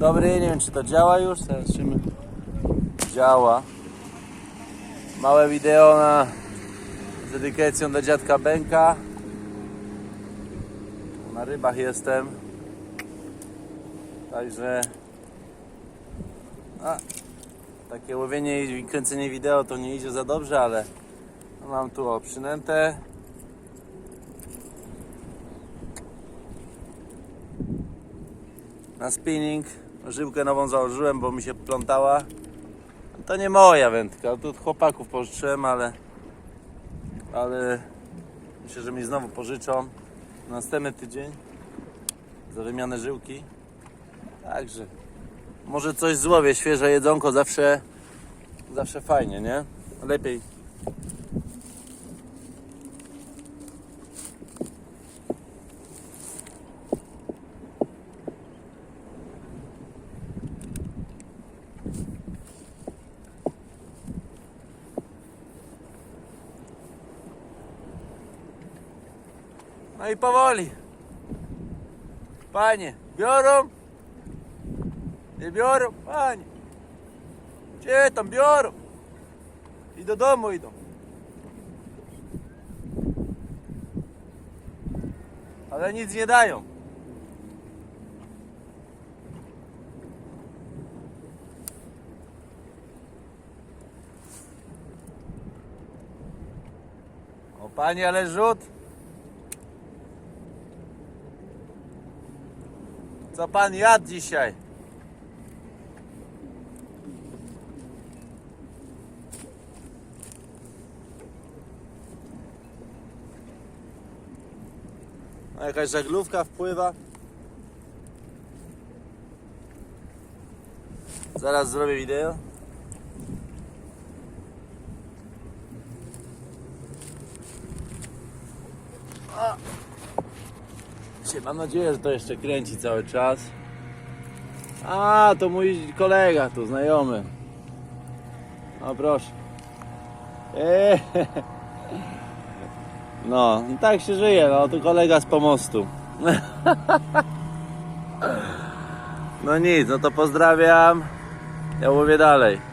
Dobry, nie wiem czy to działa już, zobaczymy. Działa. Małe wideo na z dedykacją do dziadka Benka. Na rybach jestem. Także a, takie łowienie i kręcenie wideo to nie idzie za dobrze, ale mam tu o. Na spinning żyłkę nową założyłem, bo mi się plątała. To nie moja wędka, tu od chłopaków pożyczyłem, ale ale myślę, że mi znowu pożyczą następny tydzień za wymianę żyłki. Także może coś złowię, świeże jedzonko zawsze zawsze fajnie, nie? Lepiej. No i powoli. Panie, biorą? Nie biorą? Panie. Gdzie tam biorą? I do domu idą. Ale nic nie dają. O panie, ale rzut. Co pan jadł dzisiaj? A jakaś żaglówka wpływa? Zaraz zrobię wideo. A. Mam nadzieję, że to jeszcze kręci cały czas. A, to mój kolega tu, znajomy. No proszę. Eee. No, tak się żyje, no tu kolega z pomostu. No nic, no to pozdrawiam. Ja mówię dalej.